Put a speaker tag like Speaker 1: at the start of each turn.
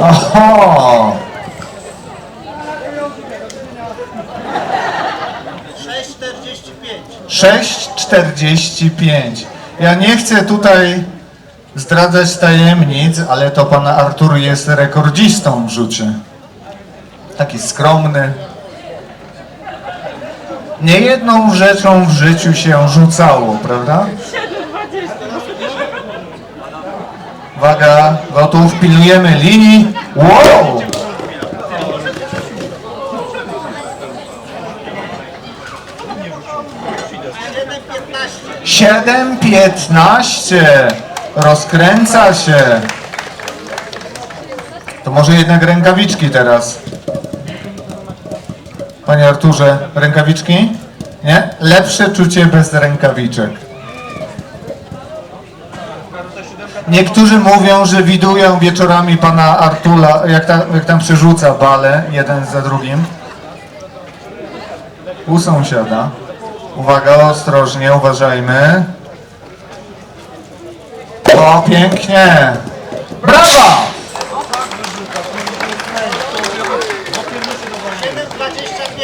Speaker 1: Oho! 6,45. Ja nie chcę tutaj zdradzać tajemnic, ale to pan Artur jest rekordzistą w rzucie. Taki skromny. Niejedną rzeczą w życiu się rzucało, prawda? Uwaga, gotów, pilnujemy linii. Wow! Siedem piętnaście. Rozkręca się. To może jednak rękawiczki teraz. Panie Arturze, rękawiczki? Nie? Lepsze czucie bez rękawiczek. Niektórzy mówią, że widują wieczorami pana Artula, jak, ta, jak tam przerzuca bale jeden za drugim. U sąsiada. Uwaga, ostrożnie, uważajmy. O, pięknie. Brawa!